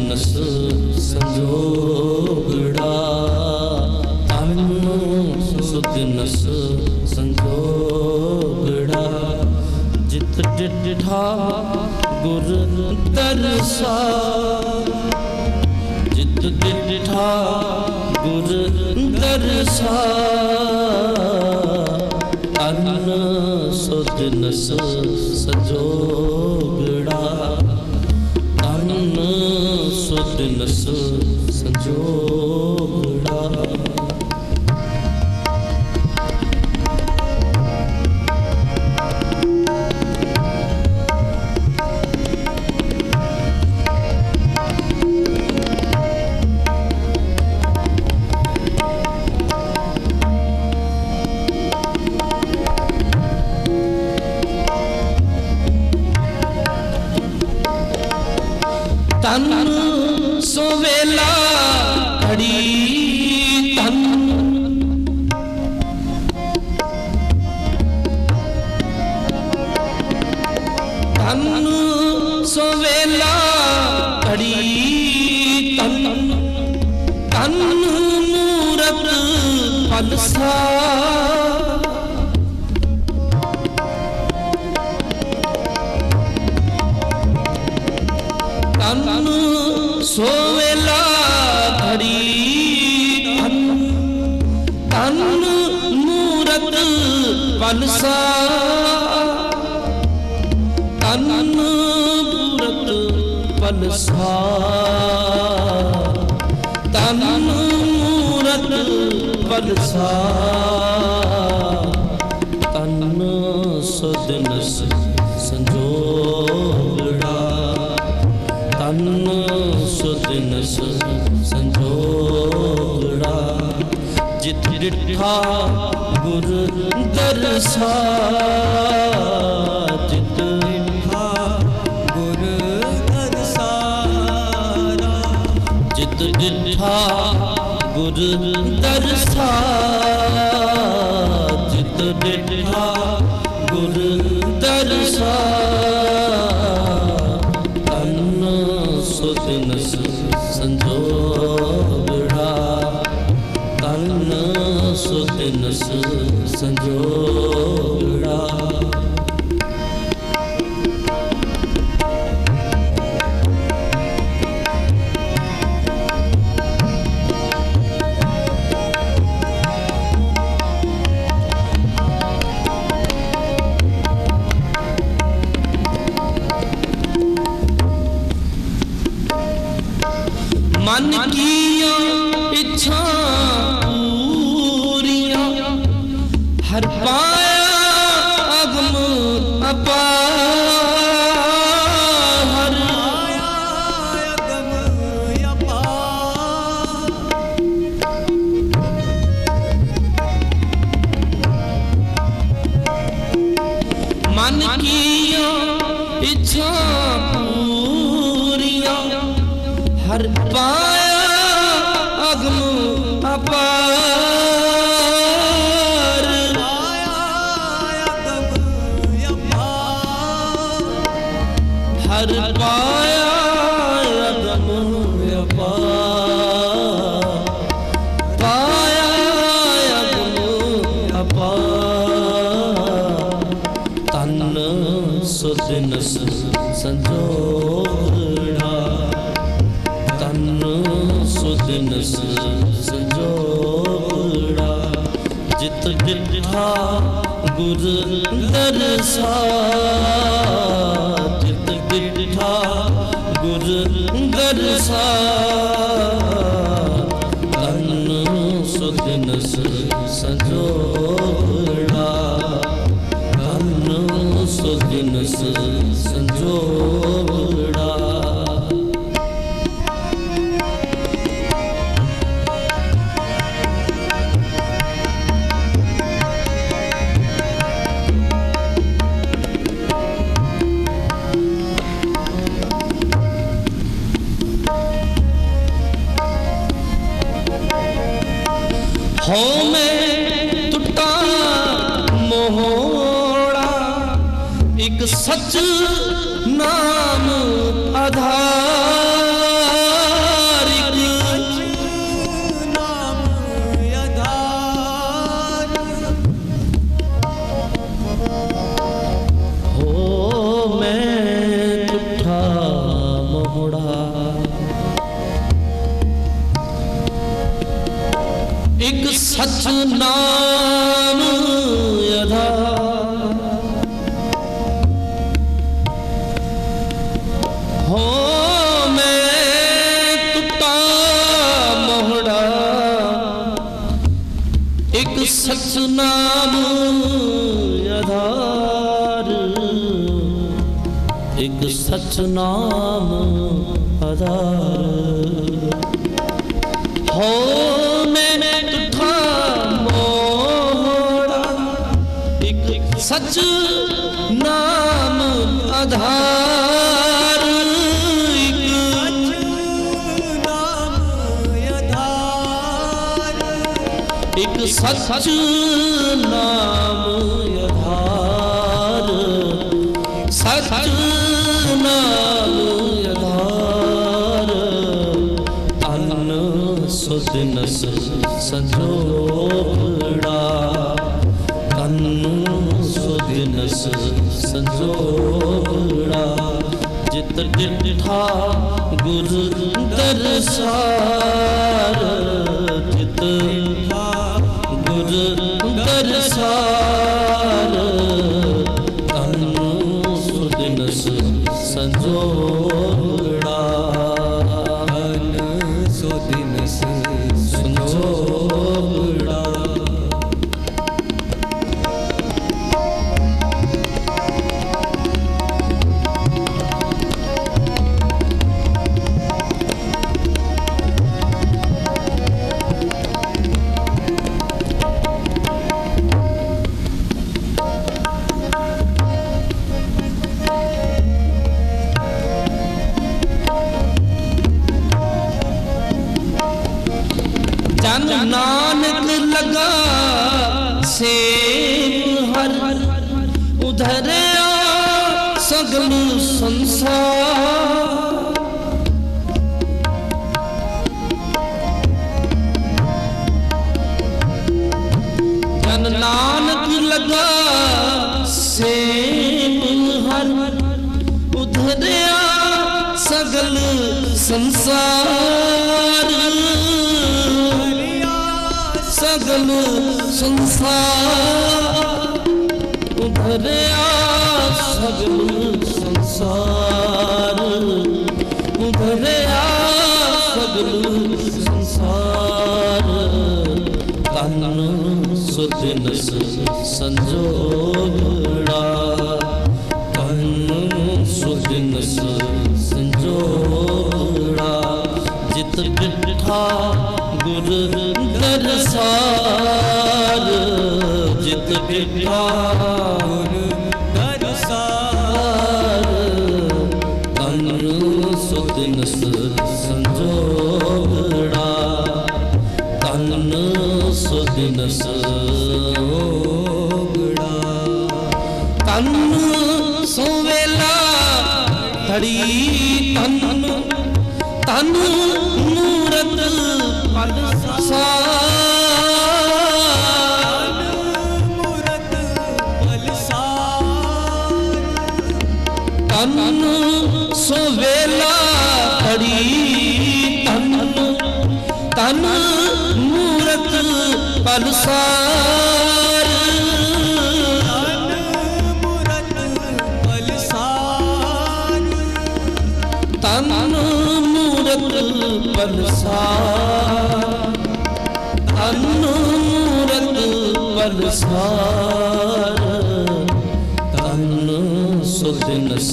ਨਸ ਸੰਜੋਗੜਾ ਤਨ ਸੁਧ ਨਸ ਸੰਜੋਗੜਾ ਜਿਤ ਡਿਠਾ ਗੁਰ ਦਰਸਾ ਜਿਤ ਡਿਠਾ ਗੁਰ ਦਰਸਾ ਅਨ ਸੁਧ ਨਸ ਸੰਜੋਗੜਾ ਸੋਵੇਲਾ ਘੜੀ ਤਨ ਤਨ ਮੂਰਤ ਪਲਸਾ ਤਨ ਮੂਰਤ ਪਲਸਾ ਤਨ ਮੂਰਤ ਪਲਸਾ ਡਿਠਾ ਗੁਰ ਦਰਸਾ ਜਿਤ ਹਾਂ ਗੁਰ ਦਰਸਾਰਾ। ਜਿਤ ਡਿਠਾ ਗੁਰ ਦਰਸਾ ਸੰਜੋੜਾ। ਮਨ ਕੀਆਂ ਇੱਛਾ ਹਰ ਪਾਇਆ ਅਗਮ ਅਪਾਰ ਪਾਇਆ ਅਗਮ ਅਪਾਰ ਤਨ ਸੁਦਨਸ ਸੰਜੋੜਾ ਤਨ ਸੁਦਨਸ ਸੰਜੋੜਾ ਜਿਤ ਡਿਠਾ ਗੁਰ ਦਰਸਾ ਡਿਠਾ ਗੁਰ ਦਰਸਾ ਤਨ ਸੁਦਨਸ ਸੰਜੋੜਾ। ਤਨ ਸੁਦਨਸ ਸੰਜੋੜਾ। ਹੋ ਮੈਂ ਟੁੱਟਾ ਮੋਹੜਾ ਇੱਕ ਸੱਚ ਨਾਮ ਨਾਮ ਅਧਾਰ ਹੋ ਮੈਂ ਟੁੱਟਾ ਮੋਹੜਾ ਇੱਕ ਸਚ ਨਾਮ ਆਧਾਰ ਇੱਕ ਸਤਨਾਮ ਸਚ ਨਾਮ ਆਧਾਰ। ਇੱਕ ਨਾਮ ਸੱਚ ਨਾਮ ਆਧਾਰ। ਸੱਚ ਨਾਮ ਆਧਾਰ। ਤਨ ਸੁਦਨਸ ਸੰਜੋਗੜਾ ਸੰਜੋਗੜਾ ਜਿਤ ਡਿਠਾ ਗੁਰ ਦਰਸਾਰ ਜਿਤ ਗੁਰ ਦਰਸਾਰ ਜਨ ਨਾਨਕ ਲਗਾ ਸੇਵ ਹਰ ਉਧਰਿਆ ਸਗਲ ਸੰਸਾਰ। ਜਨ ਨਾਨਕ ਲਗਾ ਸੇਵ ਹਰ ਉਧਰਿਆ ਸਗਲ ਸੰਸਾਰ। ਸੰਸਾਰ, ਉਭਰਿਆ ਸਗਲ ਸੰਸਾਰ। ਉਭਰਿਆ ਸਗਲ ਸੰਸਾਰ। ਤਨ ਸੁਦਨਸ ਸੰਜੋਗੜਾ ਤਨ ਸੁਦਨਸ ਸੰਜੋਗੜਾ ਜਿਤ ਡਿਠਾ ਗੁਰ ਦਰਸਾਰ ਜਿਤ ਡਿਠਾ ਦਰਸਾਰ ਤਨ ਸੁਦਨਸ ਸੰਜੋਗੜਾ। ਤਨ ਸੁਦਨਸ ਓਗੜਾ ਤਨ ਸੋਵੇਲਾ ਧੜੀ ਤਨ। ਤਨ ਮੂਰਤ ਪਲ ਸਾਰ ਪਲ ਸਾਰ ਤਨ ਮੂਰਤ ਬਲਸਾਰ ਤਨ ਮੂਰਤ ਪਲਸਾਰ ਤਨ ਮੂਰਤ ਪਲਸਾਰ ਤਨ ਸੁਦਨਸ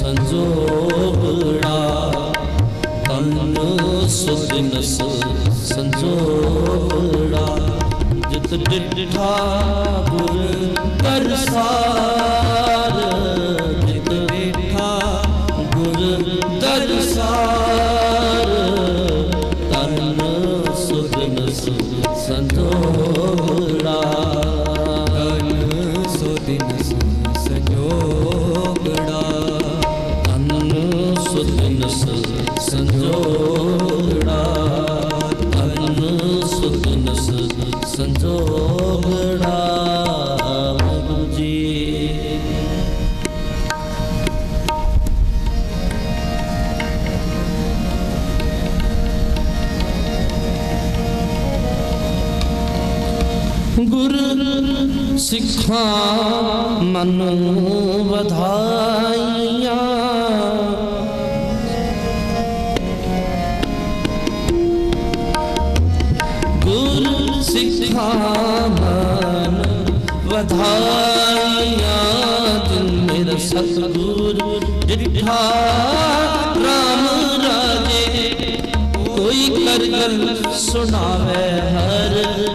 ਸੰਜੋਗੜਾ ਤਨ ਸੁਦਨਸ ਸੰਜੋਗੜਾ ਜਿਤ ਡਿਠਾ ਗੁਰ ਦਰਸਾਰ ਸਿੱਖਾਂ ਮਨੂੰ ਵਧਾਈਆਂ। ਗੁਰ ਸਿੱਖਾਂ ਮਨ ਵਧਾਈਆਂ ਦਿਨ ਕੋਈ ਕਰ ਕਰ ਸੁਣਾਵੇ ਹਰ